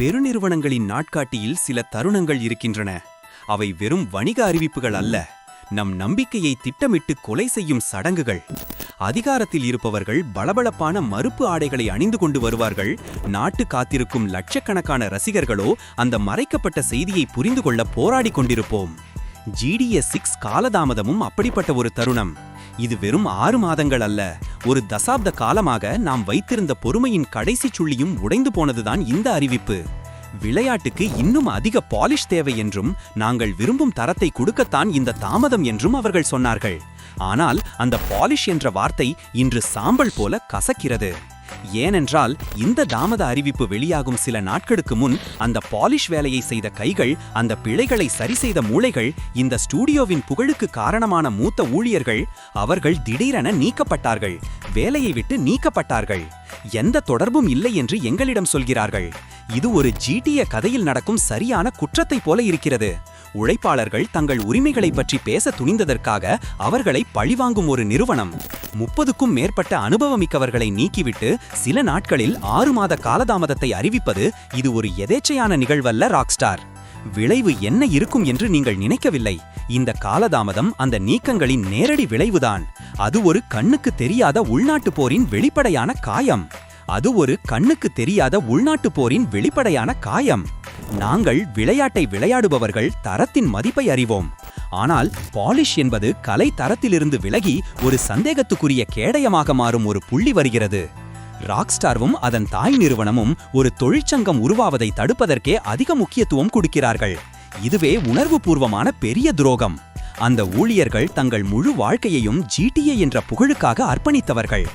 பெருநிறுவனங்களின் நாட்காட்டியில் சில தருணங்கள் இருக்கின்றன. அவை வெறும் வணிக அறிவிப்புகள் அல்ல. நம் நம்பிக்கையை திட்டமிட்டு கொலை செய்யும் சடங்குகள். அதிகாரத்தில் இருப்பவர்கள் பளபளப்பான மறுப்பு ஆடைகளை அணிந்து கொண்டு வருவார்கள். நாட்டு காத்திருக்கும் லட்சக்கணக்கான ரசிகர்களோ அந்த மறைக்கப்பட்ட செய்தியை புரிந்து கொள்ள போராடிக் கொண்டிருப்போம். ஜிடிஎஸ் சிக்ஸ் காலதாமதமும் அப்படிப்பட்ட ஒரு தருணம். இது வெறும் ஆறு மாதங்கள் அல்ல. ஒரு தசாப்த காலமாக நாம் வைத்திருந்த பொறுமையின் கடைசி சுள்ளியும் உடைந்து போனதுதான் இந்த அறிவிப்பு. விளையாட்டுக்கு இன்னும் அதிக பாலிஷ் தேவை என்றும் நாங்கள் விரும்பும் தரத்தை கொடுக்கத்தான் இந்த தாமதம் என்றும் அவர்கள் சொன்னார்கள். ஆனால் அந்த பாலிஷ் என்ற வார்த்தை இன்று சாம்பல் போல கசக்கிறது. ஏனென்றால் இந்த தாமத அறிவிப்பு வெளியாகும் சில நாட்களுக்கு முன் அந்த பாலிஷ் வேலையை செய்த கைகள் அந்த பிழைகளை சரி செய்த மூளைகள் இந்த ஸ்டூடியோவின் புகழுக்கு காரணமான மூத்த ஊழியர்கள் அவர்கள் திடீரென நீக்கப்பட்டார்கள். வேலையை விட்டு நீக்கப்பட்டார்கள். எந்த தொடர்பும் இல்லை என்று எங்களிடம் சொல்கிறார்கள். இது ஒரு ஜிடிய கதையில் நடக்கும் சரியான குற்றத்தைப் போல இருக்கிறது. உழைப்பாளர்கள் தங்கள் உரிமைகளை பற்றி பேச துணிந்ததற்காக அவர்களை பழிவாங்கும் ஒரு நிறுவனம். முப்பதுக்கும் மேற்பட்ட அனுபவமிக்கவர்களை நீக்கிவிட்டு சில நாட்களில் ஆறு மாத காலதாமதத்தை அறிவிப்பது இது ஒரு எதேச்சையான நிகழ்வல்ல ராக்ஸ்டார். விளைவு என்ன இருக்கும் என்று நீங்கள் நினைக்கவில்லை. இந்த காலதாமதம் அந்த நீக்கங்களின் நேரடி விளைவுதான். அது ஒரு கண்ணுக்கு தெரியாத உள்நாட்டு போரின் வெளிப்படையான காயம். அது ஒரு கண்ணுக்கு தெரியாத உள்நாட்டு போரின் வெளிப்படையான காயம். நாங்கள் விளையாட்டை விளையாடுபவர்கள் தரத்தின் மதிப்பை அறிவோம். ஆனால் பாலிஷ் என்பது கலை தரத்திலிருந்து விலகி ஒரு சந்தேகத்துக்குரிய கேடயமாக மாறும் ஒரு புள்ளி வருகிறது. ராக்ஸ்டார்வும் அதன் தாய் நிறுவனமும் ஒரு தொழிற்சங்கம் உருவாவதை தடுப்பதற்கே அதிக முக்கியத்துவம் கொடுக்கிறார்கள். இதுவே உணர்வுபூர்வமான பெரிய துரோகம். அந்த ஊழியர்கள் தங்கள் முழு வாழ்க்கையையும் ஜிடிஏ என்ற புகழுக்காக அர்ப்பணித்தவர்கள்.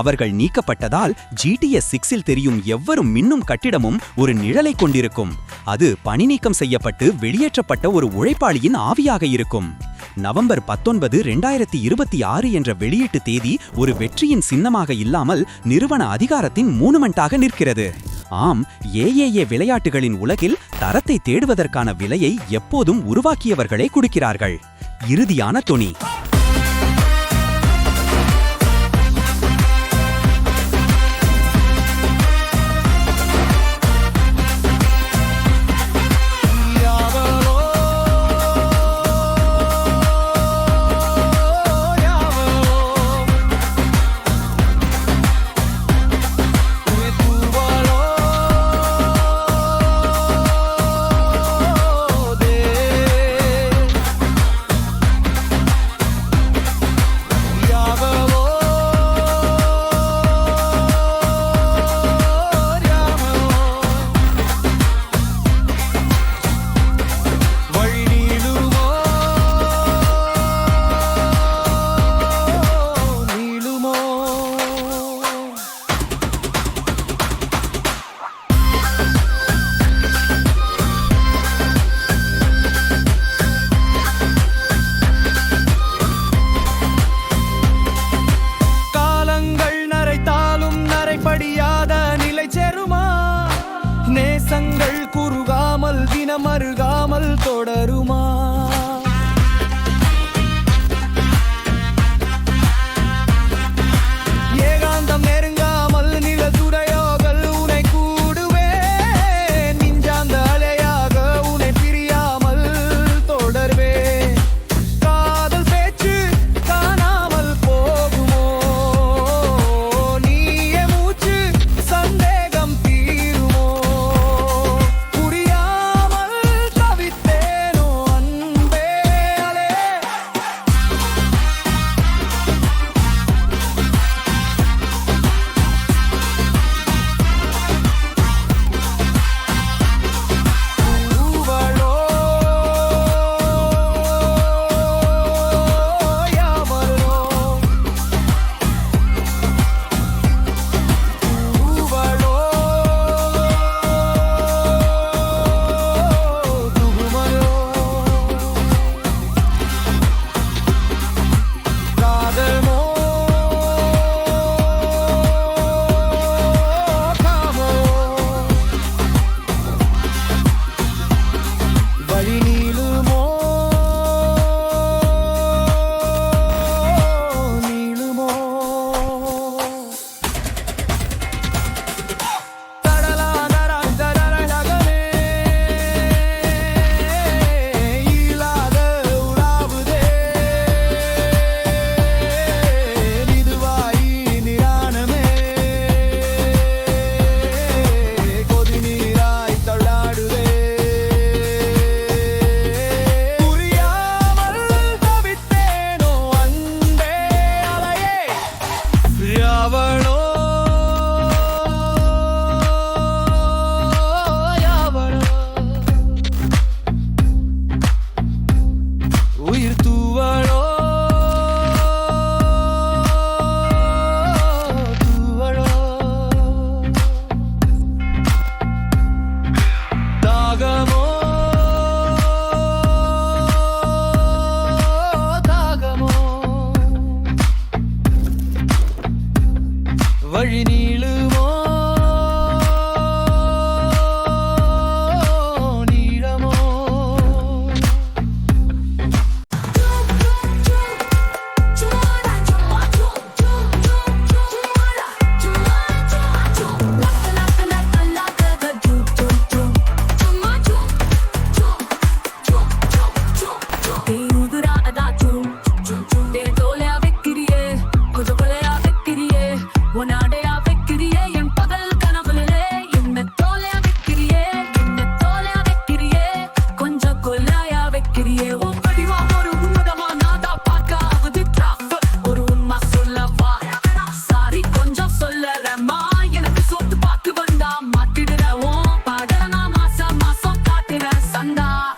அவர்கள் நீக்கப்பட்டதால் ஜிடிஎஸ் சிக்ஸில் தெரியும் எவ்வரும் மின்னும் கட்டிடமும் ஒரு நிழலை கொண்டிருக்கும். அது பணி நீக்கம் செய்யப்பட்டு வெளியேற்றப்பட்ட ஒரு உழைப்பாளியின் ஆவியாக இருக்கும். நவம்பர் பத்தொன்பது ரெண்டாயிரத்தி இருபத்தி ஆறு என்ற வெளியீட்டு தேதி ஒரு வெற்றியின் சின்னமாக இல்லாமல் நிறுவன அதிகாரத்தின் மூணுமெண்டாக நிற்கிறது. ஆம் ஏஏஏ விளையாட்டுகளின் உலகில் தரத்தை தேடுவதற்கான விலையை எப்போதும் உருவாக்கியவர்களே கொடுக்கிறார்கள். இறுதியான தொனி.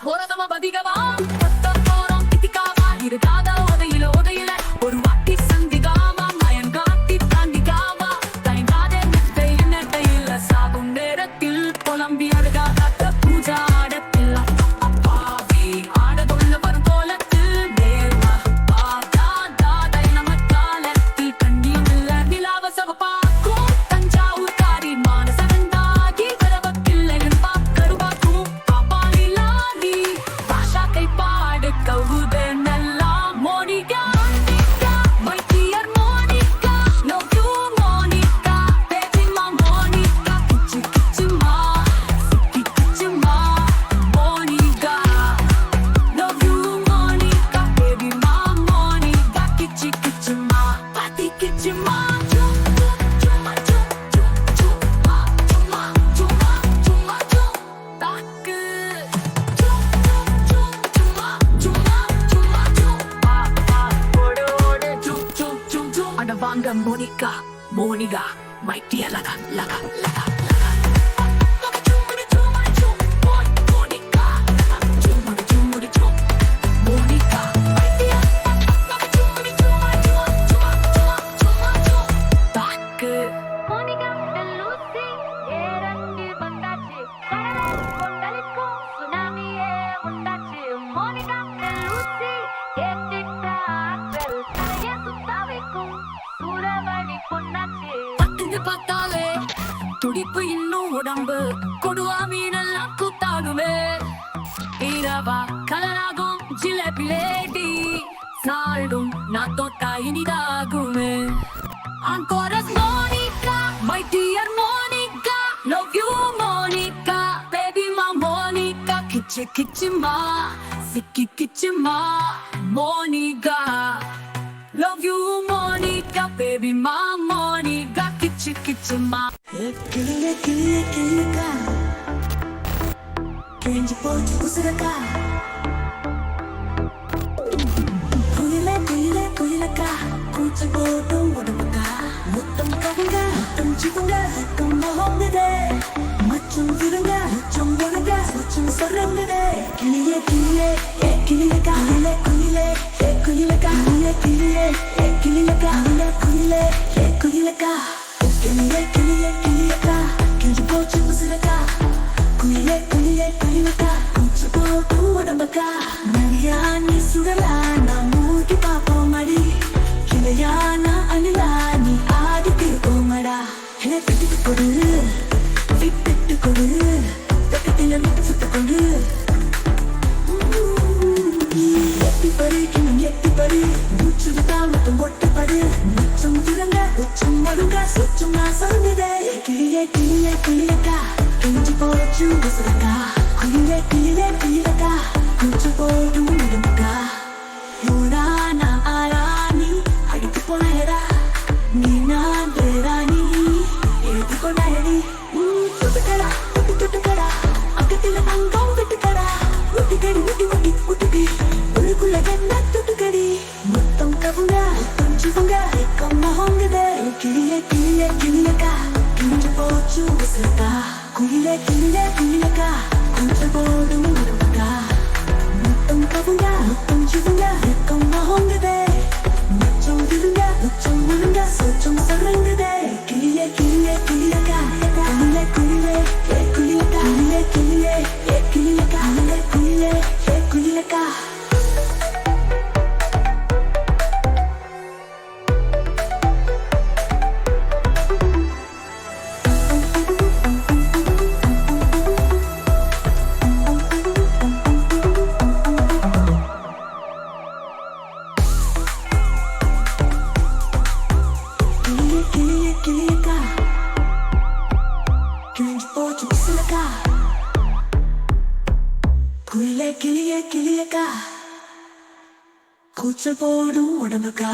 ಹೋರಾಟವ ಬದಿಗವಾ வாங்க Monica Monica my dear Latha Latha Latha jalebi lady ಸಾಲ್ಡು ನಾ ತೊಟ್ಟಾಯಿನಿದಾಗುವೆ Ancora Monica, my dear Monica, love you Monica, baby my Monica, kichi kichi ma, siki kichi ma, Monica, love you Monica, baby my Monica, kichi kichi ma. Kila kila kila ka, kenji pochi usaka. 잘 모르는 모르보다 어떤 건가 పిలక అందే తీరే పిలక కూర్చుపోటు ఉండమక యూనా నా ఆరాని అడిగిపోయేరా నీ నా దేరాని ఎదుకునేది తుట్టుకరా తుట్టు తుట్టుకరా అక్కతిల నంగం పెట్టుకరా ఉట్టుకడి ఉట్టి ఉట్టి ఉట్టుకి ఉలుకుల గన్న తుట్టుకడి మొత్తం కవుగా మొత్తం జీవంగా కమ్మ హొంగదే కిలియ కిలియ కిలియక కించిపోచు ఉసరతా കുയിലെ കുയിലെ കുയിലക്ക കൂട്ടുപോടും ഉറവുക മുത്തം കവുക മുത്തം ചുവുക രക്കം മഹോങ്കതേ മുച്ചം തിരുക മുച്ചം മുഴുക സോച്ചം സറുങ്ക குயிலே போடும் உடம்புக்கா?